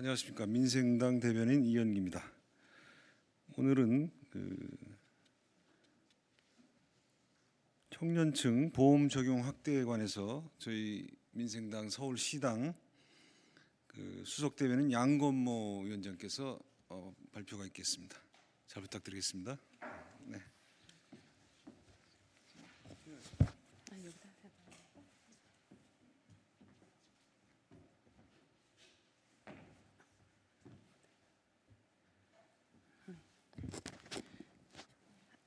안녕하십니까 민생당 대변인 이현기입니다. 오늘은 그 청년층 보험 적용 확대에 관해서 저희 민생당 서울시당 그 수석 대변인 양건모 위원장께서 어, 발표가 있겠습니다. 잘 부탁드리겠습니다. 네.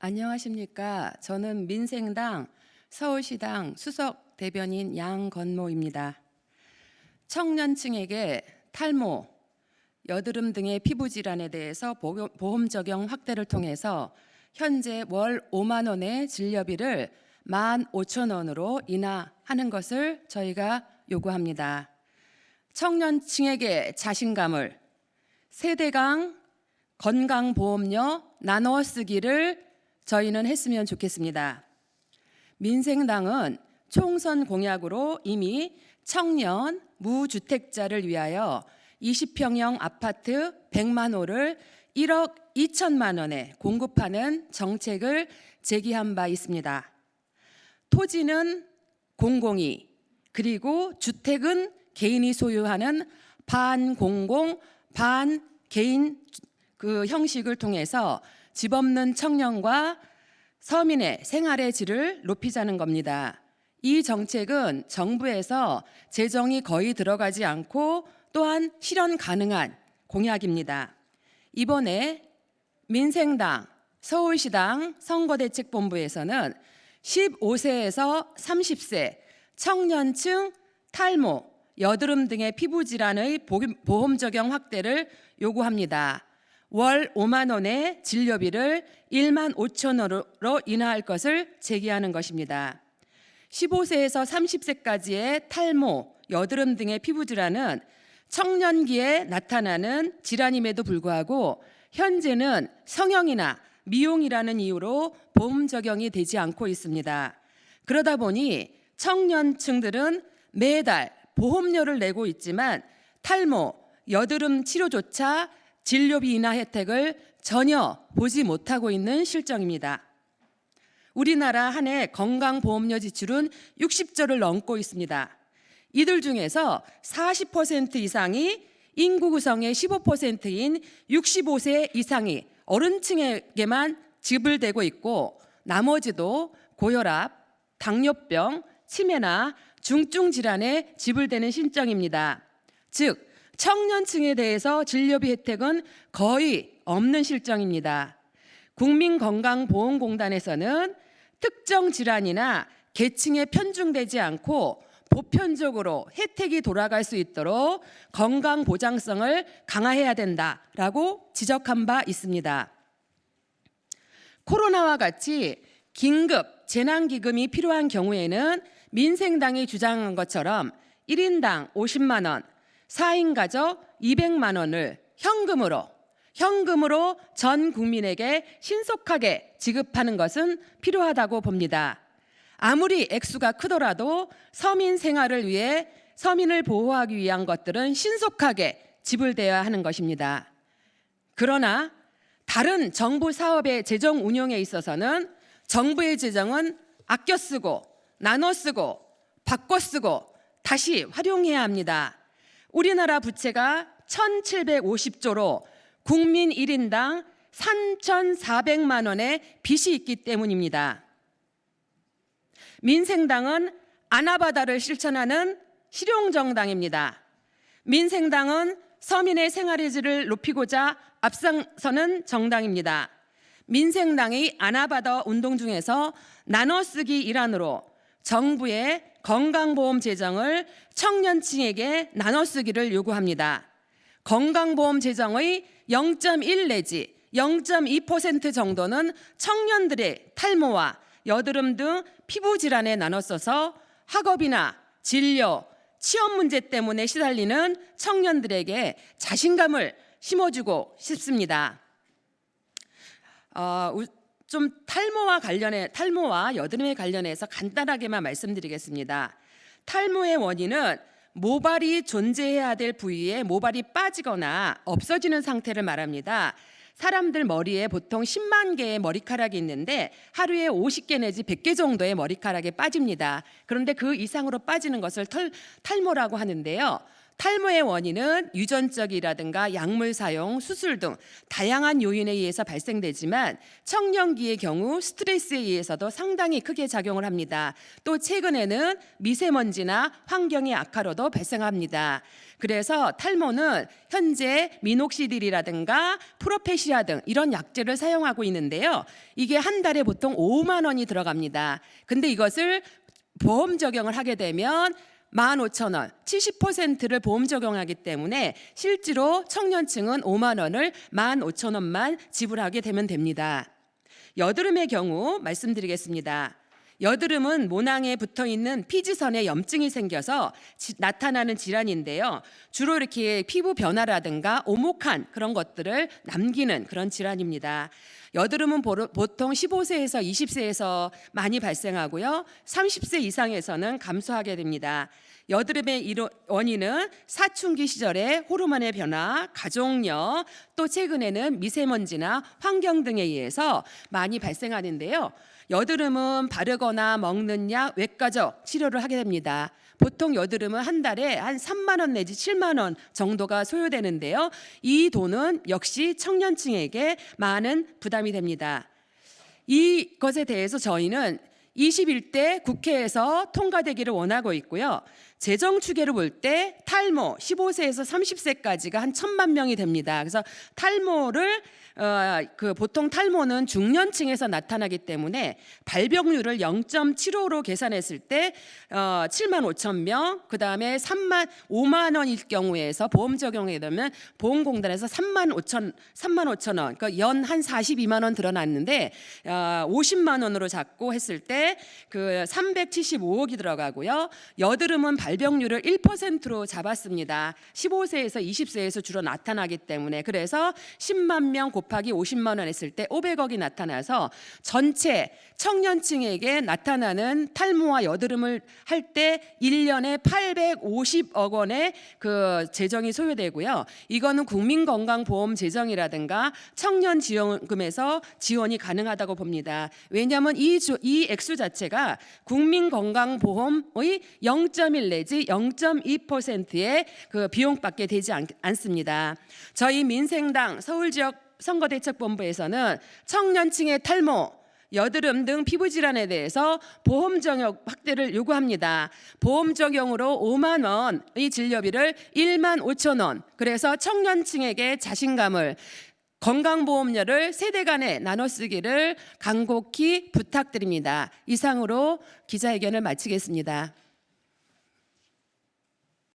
안녕하십니까. 저는 민생당 서울시당 수석 대변인 양건모입니다. 청년층에게 탈모, 여드름 등의 피부 질환에 대해서 보험- 적용 확대를 통해서 현재 월 5만 원의 진료비를 1만 5천 원으로 인하하는 것을 저희가 요구합니다. 청년층에게 자신감을 세대강 건강보험료 나눠 쓰기를 저희는 했으면 좋겠습니다. 민생당은 총선 공약으로 이미 청년 무주택자를 위하여 20평형 아파트 100만 호를 1억 2천만 원에 공급하는 정책을 제기한 바 있습니다. 토지는 공공이 그리고 주택은 개인이 소유하는 반공공 반개인 그 형식을 통해서 집 없는 청년과 서민의 생활의 질을 높이자는 겁니다. 이 정책은 정부에서 재정이 거의 들어가지 않고 또한 실현 가능한 공약입니다. 이번에 민생당 서울시당 선거대책본부에서는 15세에서 30세 청년층 탈모, 여드름 등의 피부 질환의 보험 적용 확대를 요구합니다. 월 5만 원의 진료비를 1만 5천 원으로 인하할 것을 제기하는 것입니다. 15세에서 30세까지의 탈모, 여드름 등의 피부 질환은 청년기에 나타나는 질환임에도 불구하고 현재는 성형이나 미용이라는 이유로 보험 적용이 되지 않고 있습니다. 그러다 보니 청년층들은 매달 보험료를 내고 있지만 탈모, 여드름 치료조차 진료비 인하 혜택을 전혀 보지 못하고 있는 실정입니다. 우리나라 한 해 건강보험료 지출은 60조를 넘고 있습니다. 이들 중에서 40% 이상이 인구 구성의 15%인 65세 이상이 어른층에게만 지불되고 있고 나머지도 고혈압, 당뇨병, 치매나 중증 질환에 지불되는 신정입니다. 즉 청년층에 대해서 진료비 혜택은 거의 없는 실정입니다. 국민건강보험공단에서는 특정 질환이나 계층에 편중되지 않고 보편적으로 혜택이 돌아갈 수 있도록 건강 보장성을 강화해야 된다라고 지적한 바 있습니다. 코로나와 같이 긴급 재난기금이 필요한 경우에는 민생당이 주장한 것처럼 1인당 50만 원, 4인 가족 200만 원을 현금으로 현금으로 전 국민에게 신속하게 지급하는 것은 필요하다고 봅니다. 아무리 액수가 크더라도 서민 생활을 위해 서민을 보호하기 위한 것들은 신속하게 지불되어야 하는 것입니다. 그러나 다른 정부 사업의 재정 운용에 있어서는 정부의 재정은 아껴 쓰고 나눠 쓰고 바꿔 쓰고 다시 활용해야 합니다. 우리나라 부채가 1750조로 국민 1인당 3,400만 원의 빚이 있기 때문입니다. 민생당은 아나바다를 실천하는 실용정당입니다. 민생당은 서민의 생활의 질을 높이고자 앞장서는 정당입니다. 민생당이 아나바다 운동 중에서 나눠쓰기 일환으로 정부의 건강보험 재정을 청년층에게 나눠 쓰기를 요구합니다. 건강보험 재정의 0.1 내지 0.2% 정도는 청년들의 탈모와 여드름 등 피부 질환에 나눠 써서 학업이나 진료, 취업 문제 때문에 시달리는 청년들에게 자신감을 심어주고 싶습니다. 어, 우- 좀 탈모와 관련해 탈모와 여드름에 관련해서 간단하게만 말씀드리겠습니다. 탈모의 원인은 모발이 존재해야 될 부위에 모발이 빠지거나 없어지는 상태를 말합니다. 사람들 머리에 보통 10만 개의 머리카락이 있는데 하루에 50개 내지 100개 정도의 머리카락이 빠집니다. 그런데 그 이상으로 빠지는 것을 털, 탈모라고 하는데요. 탈모의 원인은 유전적이라든가 약물 사용, 수술 등 다양한 요인에 의해서 발생되지만 청년기의 경우 스트레스에 의해서도 상당히 크게 작용을 합니다. 또 최근에는 미세먼지나 환경의 악화로도 발생합니다. 그래서 탈모는 현재 미녹시딜이라든가 프로페시아 등 이런 약제를 사용하고 있는데요. 이게 한 달에 보통 5만 원이 들어갑니다. 근데 이것을 보험 적용을 하게 되면 15,000원, 70%를 보험 적용하기 때문에 실제로 청년층은 5만 원을 15,000원만 지불하게 되면 됩니다. 여드름의 경우 말씀드리겠습니다. 여드름은 모낭에 붙어 있는 피지선에 염증이 생겨서 지- 나타나는 질환인데요. 주로 이렇게 피부 변화라든가 오목한 그런 것들을 남기는 그런 질환입니다. 여드름은 보통 15세에서 20세에서 많이 발생하고요. 30세 이상에서는 감소하게 됩니다. 여드름의 원인은 사춘기 시절의 호르몬의 변화, 가족력, 또 최근에는 미세먼지나 환경 등에 의해서 많이 발생하는데요. 여드름은 바르거나 먹는 약, 외과적 치료를 하게 됩니다. 보통 여드름은 한 달에 한 3만 원 내지 7만 원 정도가 소요되는데요. 이 돈은 역시 청년층에게 많은 부담이 됩니다. 이것에 대해서 저희는 21대 국회에서 통과되기를 원하고 있고요. 재정 추계를 볼 때 탈모 15세에서 30세까지가 한 천만 명이 됩니다. 그래서 탈모를 어, 그 보통 탈모는 중년층에서 나타나기 때문에 발병률을 0.75로 계산했을 때 어, 7만 5천 명, 그 다음에 3만 5만 원일 경우에서 보험 적용이 되면 보험공단에서 3만 5천 3만 5천 원, 그러니까 연 한 42만 원 드러났는데 어, 50만 원으로 잡고 했을 때그 375억이 들어가고요. 여드름은 발병률을 1%로 잡았습니다. 15세에서 20세에서 주로 나타나기 때문에 그래서 10만 명 곱하기 50만 원 했을 때 500억이 나타나서 전체 청년층에게 나타나는 탈모와 여드름을 할 때 1년에 850억 원의 그 재정이 소요되고요. 이거는 국민건강보험 재정이라든가 청년 지원금에서 지원이 가능하다고 봅니다. 왜냐하면 이, 주- 이 액수 자체가 국민건강보험의 0.1 내지 0.2%의 그 비용밖에 되지 않, 않습니다. 저희 민생당 서울 지역 선거대책본부에서는 청년층의 탈모 여드름 등 피부 질환에 대해서 보험 적용 확대를 요구합니다. 보험 적용으로 5만 원의 진료비를 1만 5천 원. 그래서 청년층에게 자신감을 건강보험료를 세대 간에 나눠 쓰기를 간곡히 부탁드립니다. 이상으로 기자회견을 마치겠습니다.